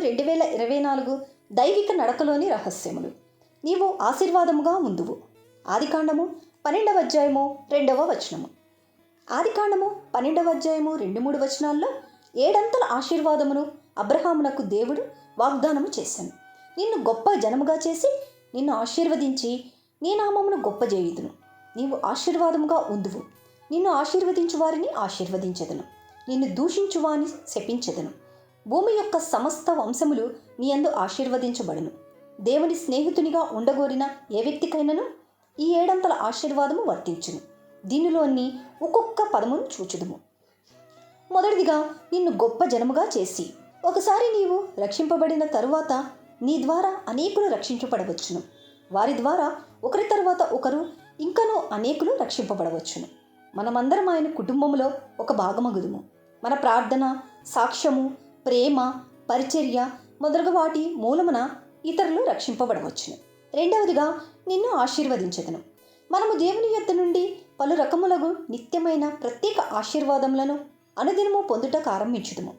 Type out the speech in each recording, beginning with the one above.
రెండు వేల ఇరవై నాలుగు దైవిక నడకలోని రహస్యములు. నీవు ఆశీర్వాదముగా ఉందువు. ఆదికాండము పన్నెండవ అధ్యాయము రెండవ వచనము. ఆదికాండము పన్నెండవ అధ్యాయము రెండు మూడు వచనాల్లో ఏడంతల ఆశీర్వాదమును అబ్రహామునకు దేవుడు వాగ్దానము చేశాను. నిన్ను గొప్ప జనముగా చేసి నిన్ను ఆశీర్వదించి నీ నామమును గొప్ప చేయుదును. నీవు ఆశీర్వాదముగా ఉందువు. నిన్ను ఆశీర్వదించు వారిని ఆశీర్వదించెదను. నిన్ను దూషించువాని శపించెదను. భూమి యొక్క సమస్త వంశములు నీ అందు ఆశీర్వదించబడును. దేవుని స్నేహితునిగా ఉండగోరిన ఏ వ్యక్తికైనను ఈ ఏడంతల ఆశీర్వాదము వర్తించును. దీనిలోని ఒక్కొక్క పదమును చూచుదుము. మొదటిదిగా నిన్ను గొప్ప జనముగా చేసి ఒకసారి నీవు రక్షింపబడిన తరువాత నీ ద్వారా అనేకులు రక్షించబడవచ్చును. వారి ద్వారా ఒకరి తర్వాత ఒకరు ఇంకనూ అనేకులు రక్షింపబడవచ్చును. మనమందరం ఆయన కుటుంబంలో ఒక భాగమగుదుము. మన ప్రార్థన సాక్ష్యము ప్రేమ పరిచర్య మొదలగు వాటి మూలమున ఇతరులు రక్షింపబడవచ్చును. రెండవదిగా నిన్ను ఆశీర్వదించదను. మనము దేవుని యొద్ద నుండి పలు రకములకు నిత్యమైన ప్రత్యేక ఆశీర్వాదములను అనుదినము పొందుట ఆరంభించుదుము.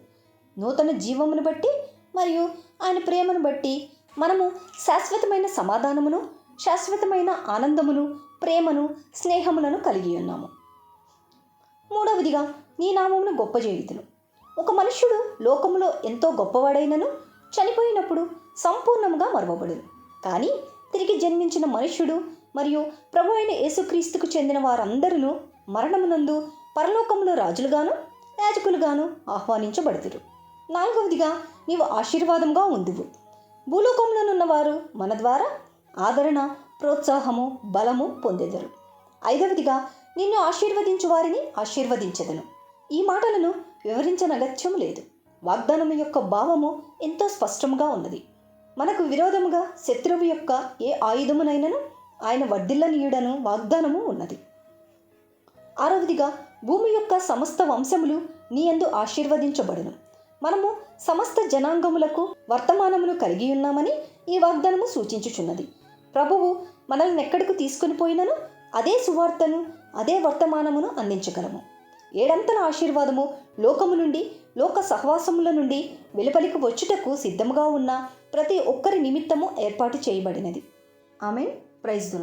నూతన జీవమును బట్టి మరియు ఆయన ప్రేమను బట్టి మనము శాశ్వతమైన సమాధానమును శాశ్వతమైన ఆనందమును ప్రేమను స్నేహములను కలిగి ఉన్నాము. మూడవదిగా నీ నామమును గొప్ప చేయుదును. ఒక మనుష్యుడు లోకములో ఎంతో గొప్పవాడైనను చనిపోయినప్పుడు సంపూర్ణముగా మరవబడును. కానీ తిరిగి జన్మించిన మనుష్యుడు మరియు ప్రభు అయిన యేసుక్రీస్తుకు చెందిన వారందరూ మరణమునందు పరలోకములో రాజులుగాను యాజకులుగాను ఆహ్వానించబడుదురు నాలుగవదిగా నీవు ఆశీర్వాదంగా ఉందువు. భూలోకంలోనున్నవారు మన ద్వారా ఆదరణ ప్రోత్సాహము బలము పొందెదరు. ఐదవదిగా నిన్ను ఆశీర్వదించు వారిని ఆశీర్వదించదను. ఈ మాటలను వివరించనగత్యం లేదు. వాగ్దానము యొక్క భావము ఎంతో స్పష్టంగా ఉన్నది. మనకు విరోధముగా శత్రువు యొక్క ఏ ఆయుధమునైనను ఆయన వర్ధిల్లనీయుడను వాగ్దానము ఉన్నది. ఆరవదిగా భూమి యొక్క సమస్త వంశములు నీ యందు ఆశీర్వదించబడును. మనము సమస్త జనాంగములకు వర్తమానమును కలిగి ఉన్నామని ఈ వాగ్దానము సూచించుచున్నది. ప్రభువు మనల్ని ఎక్కడికి తీసుకుని పోయినను అదే సువార్తను అదే వర్తమానమును అందించగలము. ఏడంతల ఆశీర్వాదము లోకము నుండి లోక సహవాసముల నుండి వెలుపలికి వచ్చుటకు సిద్ధముగా ఉన్న ప్రతి ఒక్కరి నిమిత్తము ఏర్పాటు చేయబడినది. ఆమె ప్రైజ్ దు